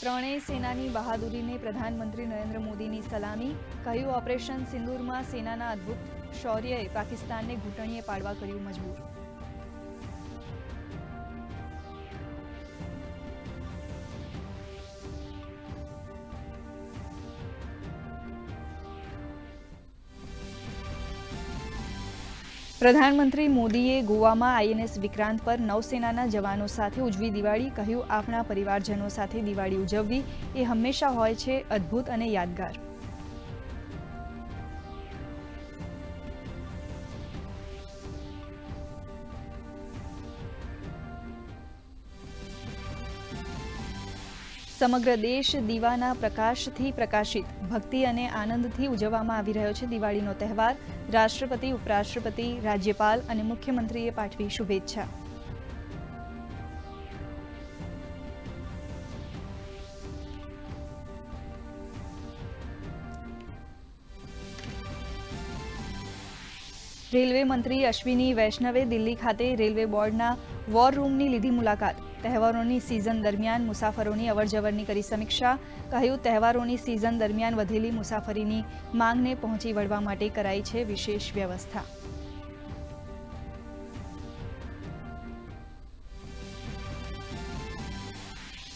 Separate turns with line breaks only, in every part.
ત્રણેય સેનાની બહાદુરીને પ્રધાનમંત્રી નરેન્દ્ર મોદીની સલામી કહ્યું ઓપરેશન સિંદૂરમાં સેનાના અદ્ભુત શૌર્યએ પાકિસ્તાનને ઘૂંટણીએ પાડવા કર્યું મજબૂર પ્રધાનમંત્રી મોદીએ ગોવામાં આઈએનએસ વિક્રાંત પર નૌસેનાના જવાનો સાથે ઉજવી દિવાળી કહ્યું, આપણા પરિવારજનો સાથે દિવાળી ઉજવવી એ હંમેશા હોય છે અદ્ભુત અને યાદગાર. સમગ્ર દેશ દીવાના પ્રકાશથી પ્રકાશિત. ભક્તિ અને આનંદથી ઉજવવામાં આવી રહ્યો છે દિવાળીનો તહેવાર. રાષ્ટ્રપતિ, ઉપરાષ્ટ્રપતિ, રાજ્યપાલ અને મુખ્યમંત્રીએ પાઠવી શુભેચ્છા. રેલવે મંત્રી અશ્વિની વૈષ્ણવે દિલ્હી ખાતે રેલવે બોર્ડના વોર રૂમની લીધી મુલાકાત. તહેવારોની સિઝન દરમિયાન મુસાફરોની અવરજવરની કરી સમીક્ષા, કહ્યું તહેવારોની સિઝન દરમિયાન વધેલી મુસાફરીની માંગને પહોંચી વળવા માટે કરાઈ છે વિશેષ વ્યવસ્થા.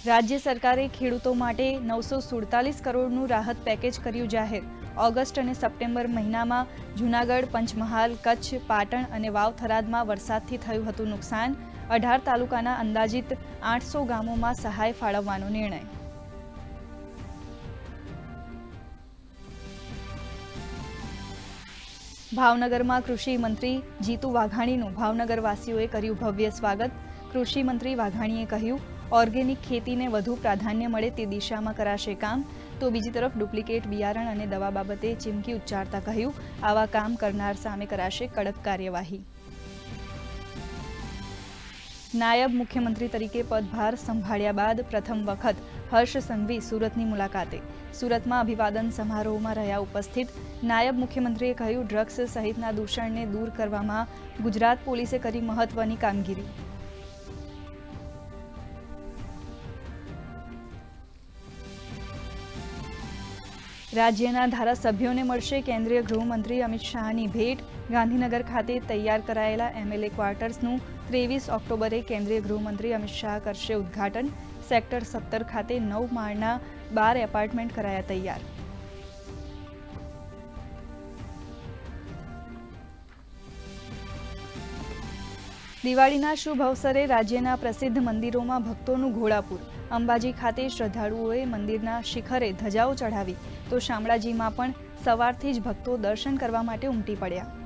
રાજ્ય સરકારે ખેડૂતો માટે નવસો સુડતાલીસ કરોડનું રાહત પેકેજ કર્યું જાહેર ઓગસ્ટ અને સપ્ટેમ્બર મહિનામાં જૂનાગઢ, પંચમહાલ, કચ્છ, પાટણ અને વાવ થરાદમાં વરસાદથી થયું હતું નુકસાન. અઢાર તાલુકાના અંદાજિત આઠસો ગામોમાં સહાય ફાળવવાનો નિર્ણય. ભાવનગરમાં કૃષિ મંત્રી જીતુ વાઘાણીનું ભાવનગરવાસીઓએ કર્યું ભવ્ય સ્વાગત. કૃષિ મંત્રી વાઘાણીએ કહ્યું ઓર્ગેનિક ખેતીને વધુ પ્રાધાન્ય મળે તે દિશામાં કરાશે કામ. તો બીજી તરફ ડુપ્લિકેટ બિયારણ અને દવા બાબતે ચીમકી ઉચ્ચારતા કહ્યું, આવા કામ કરનાર સામે કરાશે કડક કાર્યવાહી. નાયબ મુખ્યમંત્રી તરીકે પદભાર સંભાળ્યા બાદ પ્રથમ વખત હર્ષ સંઘવી સુરતની મુલાકાતે. સુરતમાં અભિવાદન સમારોહમાં રહ્યા ઉપસ્થિત, નાયબ મુખ્યમંત્રીએ કહ્યું, ડ્રગ્સ સહિતના દૂષણને દૂર કરવામાં ગુજરાત પોલીસે કરી મહત્વની કામગીરી. રાજ્યના ધારાસભ્યોને મળશે કેન્દ્રીય ગૃહમંત્રી અમિત શાહની ભેટ. ગાંધીનગર ખાતે તૈયાર કરાયેલા એમએલએ ક્વાર્ટર્સનું ત્રેવીસ ઓક્ટોબરે કેન્દ્રીય ગૃહમંત્રી અમિત શાહ કરશે ઉદ્ઘાટન. સેક્ટર સત્તર ખાતે નવ માળના બાર એપાર્ટમેન્ટ કરાયા તૈયાર. દિવાળીના શુભ અવસરે રાજ્યના પ્રસિદ્ધ મંદિરોમાં ભક્તોનું ઘોડાપુર. અંબાજી ખાતે શ્રદ્ધાળુઓએ મંદિરના શિખરે ધજાઓ ચઢાવી તો શામળાજીમાં પણ સવારથી જ ભક્તો દર્શન કરવા માટે ઉમટી પડ્યા.